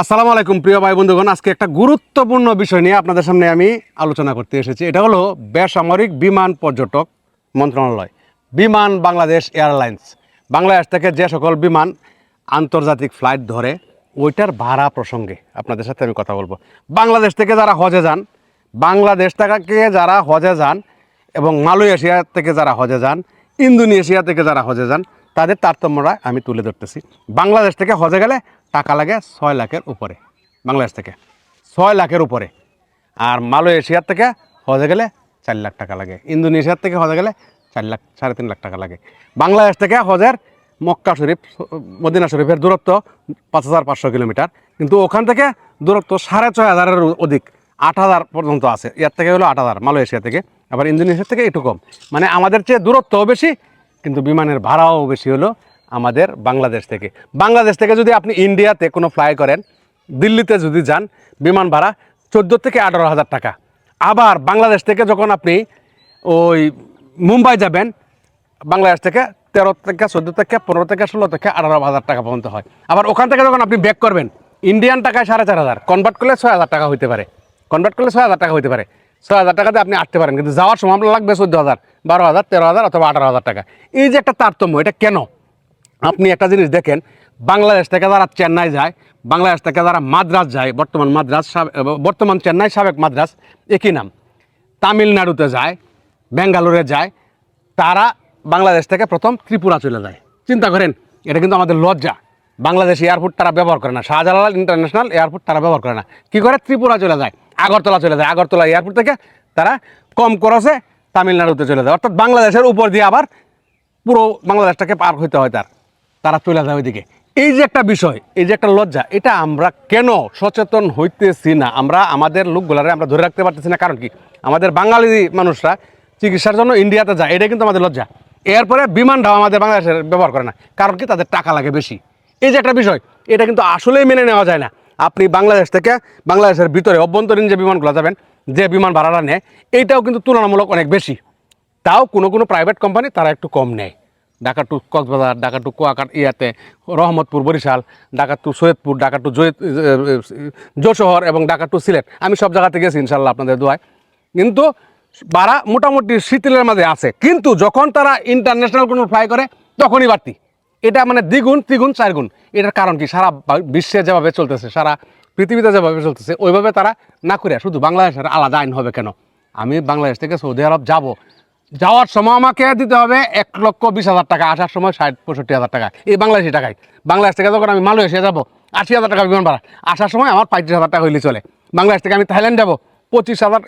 আসসালামু আলাইকুম, প্রিয় ভাই বন্ধুগণ। আজকে একটা গুরুত্বপূর্ণ বিষয় নিয়ে আপনাদের সামনে আমি আলোচনা করতে এসেছি। এটা হলো বেসামরিক বিমান পর্যটক মন্ত্রণালয়, বিমান বাংলাদেশ এয়ারলাইন্স। বাংলাদেশ থেকে যে সকল বিমান আন্তর্জাতিক ফ্লাইট ধরে, ওইটার ভাড়া প্রসঙ্গে আপনাদের সাথে আমি কথা বলব। বাংলাদেশ থেকে যারা হজে যান, বাংলাদেশ থেকে যারা হজে যান এবং মালয়েশিয়া থেকে যারা হজে যান, ইন্দোনেশিয়া থেকে যারা হজে যান তাদের তারতম্যটা আমি তুলে ধরতেছি। বাংলাদেশ থেকে হজে গেলে টাকা লাগে ছয় লাখের উপরে। বাংলাদেশ থেকে ছয় লাখের উপরে। আর মালয়েশিয়ার থেকে হজে গেলে চার লাখ টাকা লাগে। ইন্দোনেশিয়ার থেকে হজে গেলে চার লাখ, সাড়ে তিন লাখ টাকা লাগে। বাংলাদেশ থেকে হজের মক্কা শরীফ, মদিনা শরীফের দূরত্ব পাঁচ হাজার পাঁচশো কিলোমিটার। কিন্তু ওখান থেকে দূরত্ব সাড়ে ছয় হাজারের অধিক, আট হাজার পর্যন্ত আছে। ইয়ার থেকে হলো আট হাজার, মালয়েশিয়া থেকে। আবার ইন্দোনেশিয়া থেকে একটু কম। মানে আমাদের চেয়ে দূরত্বও বেশি কিন্তু বিমানের ভাড়াও বেশি হলো আমাদের বাংলাদেশ থেকে। বাংলাদেশ থেকে যদি আপনি ইন্ডিয়াতে কোনো ফ্লাই করেন, দিল্লিতে যদি যান, বিমান ভাড়া চোদ্দ থেকে আঠারো হাজার টাকা। আবার বাংলাদেশ থেকে যখন আপনি ওই মুম্বাই যাবেন, বাংলাদেশ থেকে তেরো থেকে চোদ্দ থেকে পনেরো থেকে ষোলো থেকে আঠারো হাজার টাকা পর্যন্ত হয়। আবার ওখান থেকে যখন আপনি ব্যাক করবেন ইন্ডিয়ান টাকায় সাড়ে চার হাজার। কনভার্ট করলে ছয় হাজার টাকা হইতে পারে। কনভার্ট করলে ছয় হাজার টাকা হইতে পারে। ছয় হাজার টাকাতে আপনি আসতে পারেন, কিন্তু যাওয়ার সময় আপনার লাগবে চোদ্দ হাজার, বারো হাজার, তেরো হাজার অথবা আঠারো হাজার টাকা। এই যে একটা তারতম্য, এটা কেন? আপনি একটা জিনিস দেখেন, বাংলাদেশ থেকে যারা চেন্নাই যায়, বাংলাদেশ থেকে যারা মাদ্রাজ যায়, বর্তমান মাদ্রাস বর্তমান চেন্নাই সাবেক মাদ্রাস একই নাম। তামিলনাড়ুতে যায় বেঙ্গালুরে যায়, তারা বাংলাদেশ থেকে প্রথম ত্রিপুরা চলে যায়। চিন্তা করেন, এটা কিন্তু আমাদের লজ্জা। বাংলাদেশ এয়ারপোর্ট তারা ব্যবহার করে না, শাহজালাল ইন্টারন্যাশনাল এয়ারপোর্ট তারা ব্যবহার করে না। কী করে? ত্রিপুরা চলে যায়। আগরতলা চলে যায়। আগরতলা এয়ারপোর্ট থেকে তারা কম খরচে তামিলনাড়ুতে চলে যায়। অর্থাৎ বাংলাদেশের উপর দিয়ে আবার পুরো বাংলাদেশটাকে পার হইতে হয় তার। তারা চলে যায় ওইদিকে। এই যে একটা বিষয়, এই যে একটা লজ্জা, এটা আমরা কেন সচেতন হইতেছি না? আমরা আমাদের লোকগুলারে আমরা ধরে রাখতে পারতেছি না। কারণ কি? আমাদের বাঙালি মানুষরা চিকিৎসার জন্য ইন্ডিয়াতে যায়। এটা কিন্তু আমাদের লজ্জা। এরপরে বিমানটাও আমাদের বাংলাদেশের ব্যবহার করে না। কারণ কি? তাদের টাকা লাগে বেশি। এই যে একটা বিষয়, এটা কিন্তু আসলেই মেনে নেওয়া যায় না। আপনি বাংলাদেশ থেকে বাংলাদেশের ভিতরে অভ্যন্তরীণ যে বিমানগুলো যাবেন, যে বিমান ভাড়াটা নেয়, এইটাও কিন্তু তুলনামূলক অনেক বেশি। তাও কোনো কোনো প্রাইভেট কোম্পানি তারা একটু কম নেয়। ঢাকা টু কক্সবাজার, ঢাকা টু কুয়াকাট ইয়াতে, রহমতপুর, বরিশাল, ঢাকা টু সৈয়দপুর, ঢাকা টু জয় যশোহর এবং ঢাকা টু সিলেট। আমি সব জায়গাতে গেছি ইনশাল্লাহ আপনাদের দোয়ায়। কিন্তু ভাড়া মোটামুটি শীতলের মাঝে আছে। কিন্তু যখন তারা ইন্টারন্যাশনাল কোনো ফ্লাই করে, তখনই বাড়তি। এটা মানে দ্বিগুণ তিগুণ চারগুণ। এটার কারণ কি? সারা বিশ্বে যেভাবে চলতেছে, সারা পৃথিবীতে যেভাবে চলতেছে, ওইভাবে তারা না করে শুধু বাংলাদেশের আলাদা আইন হবে কেন? আমি বাংলাদেশ থেকে সৌদি আরব যাব। যাওয়ার সময় আমাকে দিতে হবে এক লক্ষ বিশ হাজার টাকা, আসার সময় ষাট, পঁয়ষট্টি হাজার টাকা। এই বাংলাদেশি টাকায়। বাংলাদেশ থেকে যখন আমি মালয়েশিয়া যাব, আশি হাজার টাকা বিমান ভাড়া। আসার সময় আমার পঁয়ত্রিশ হাজার টাকা হইলে চলে। বাংলাদেশ থেকে আমি থাইল্যান্ড যাব। পঁচিশ হাজার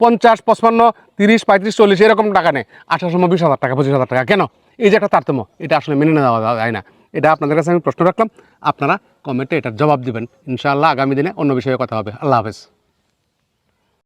পঞ্চাশ, পঁচপান্ন, তিরিশ, পঁয়ত্রিশ, চল্লিশ, এরকম টাকা নেয়। আঠাশ সময় বিশ হাজার টাকা, পঁচিশ হাজার টাকা। কেন? এই যে একটা তারতম্য, এটা আসলে মেনে নেওয়া যায় না? এটা আপনাদের কাছে আমি প্রশ্ন রাখলাম। আপনারা কমেন্টে এটার জবাব দিবেন। ইনশাআল্লাহ আগামী দিনে অন্য বিষয়ে কথা হবে। আল্লাহ হাফেজ।